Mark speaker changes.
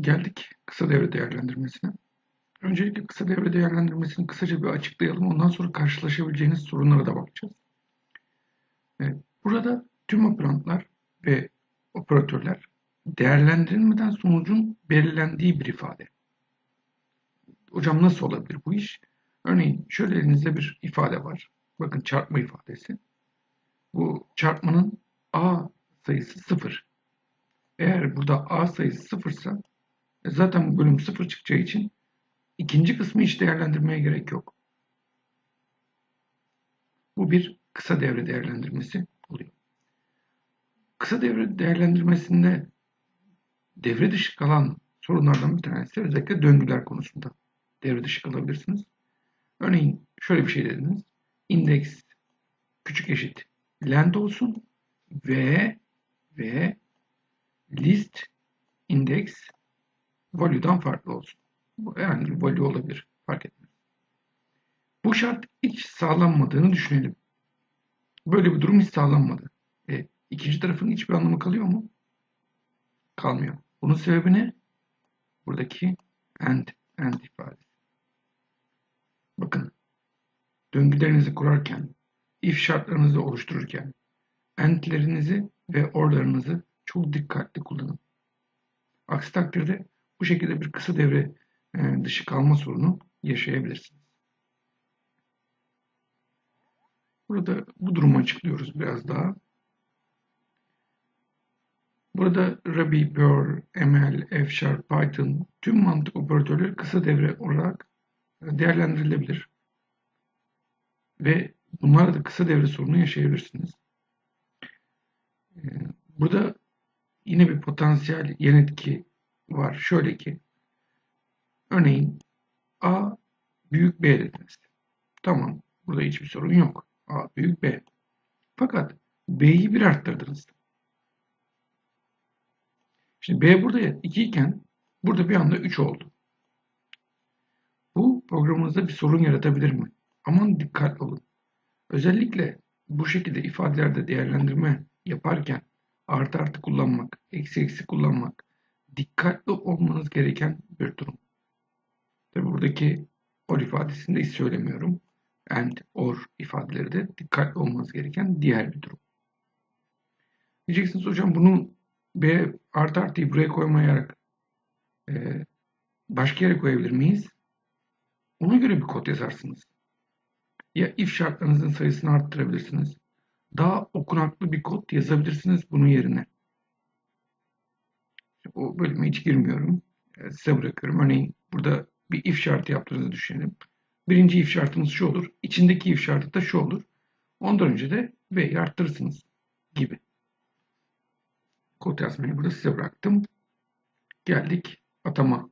Speaker 1: Geldik kısa devre değerlendirmesine. Öncelikle kısa devre değerlendirmesini kısaca bir açıklayalım. Ondan sonra karşılaşabileceğiniz sorunlara da bakacağız. Burada tüm operantlar ve operatörler değerlendirilmeden sonucun belirlendiği bir ifade. Hocam nasıl olabilir bu iş? Örneğin şöyle elinizde bir ifade var. Bakın çarpma ifadesi. Bu çarpmanın A sayısı 0. Eğer burada A sayısı 0 ise zaten bu bölüm 0 çıkacağı için ikinci kısmı hiç değerlendirmeye gerek yok. Bu bir kısa devre değerlendirmesi oluyor. Kısa devre değerlendirmesinde devre dışı kalan sorunlardan bir tanesi özellikle döngüler konusunda devre dışı kalabilirsiniz. Örneğin şöyle bir şey dediniz. Index küçük eşit length olsun ve ve list index value'dan farklı olsun. Bu herhangi bir value olabilir. Fark etmez. Bu şart hiç sağlanmadığını düşünelim. Böyle bir durum hiç sağlanmadı. E, ikinci tarafın hiçbir anlamı kalıyor mu? Kalmıyor. Bunun sebebi ne? Buradaki and, and ifadesi. Bakın, döngülerinizi kurarken, if şartlarınızı oluştururken, and'lerinizi ve or'larınızı çok dikkatli kullanın. Aksi takdirde bu şekilde bir kısa devre e, dışı kalma sorunu yaşayabilirsiniz. Burada bu durumu açıklıyoruz biraz daha. Burada Ruby, Perl, ML, F Sharp, Python tüm mantık operatörleri kısa devre olarak değerlendirilebilir. Ve bunlarla da kısa devre sorunu yaşayabilirsiniz. E, burada yine bir potansiyel yan etki var. Şöyle ki örneğin A büyük B dediniz. Tamam. Burada hiçbir sorun yok. A büyük B. Fakat B'yi bir arttırdınız. Şimdi B burada 2 iken burada bir anda 3 oldu. Bu programınızda bir sorun yaratabilir mi? Aman dikkatli olun. Özellikle bu şekilde ifadelerde değerlendirme yaparken artı artı kullanmak, eksi eksi kullanmak dikkatli olmanız gereken bir durum. Tabi buradaki or ifadesinde hiç söylemiyorum. And, or ifadeleri de dikkatli olmanız gereken diğer bir durum. Diyeceksiniz hocam bunu B artı artıyı buraya koymayarak e, başka yere koyabilir miyiz? Ona göre bir kod yazarsınız. Ya if şartlarınızın sayısını arttırabilirsiniz. Daha okunaklı bir kod yazabilirsiniz bunun yerine. O bölüme hiç girmiyorum. E, size bırakıyorum. Örneğin burada bir if şartı yaptığınızı düşünelim. Birinci if şartımız şu olur. İçindeki if şartı da şu olur. Ondan önce de V'yi arttırırsınız gibi. Kod yazmayı burada size bıraktım. Geldik atama